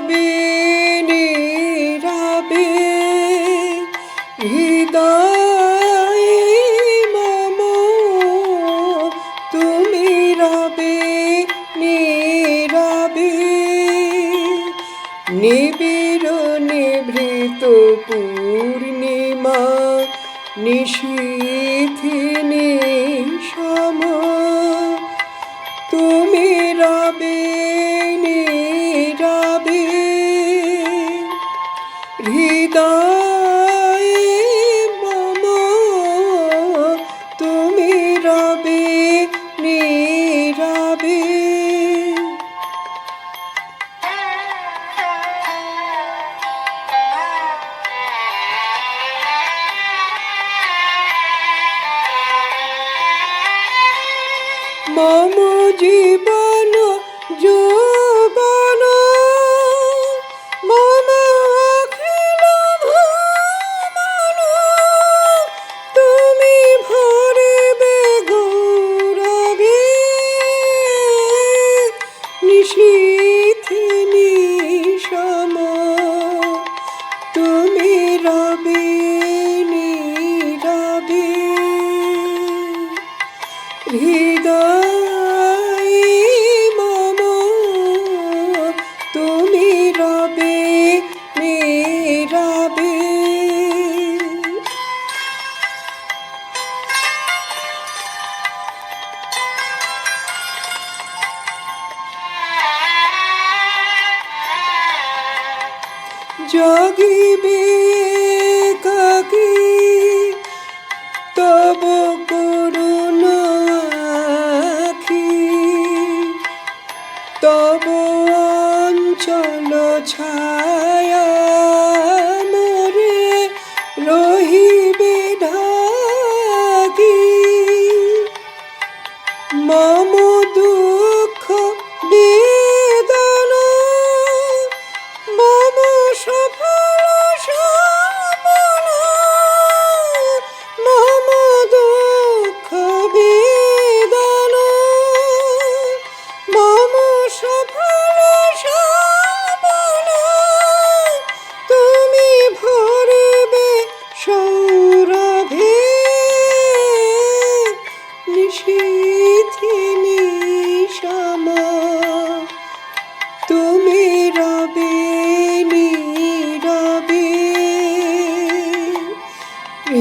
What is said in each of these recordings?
রবি নীরবে হৃদয় মম তুমি রবে নীরবে। নিবিড় নিভৃত পূর্ণিমা নিশি হৃদয়ে মম তুমি রবে নীরবে। মম জীবন যৌবন নিশীথিনী সম তুমি রবে নীরবে। জগিবে কাকি তব করুণ তব অঞ্চল ছায়া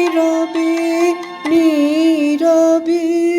নীরবে নীরবে।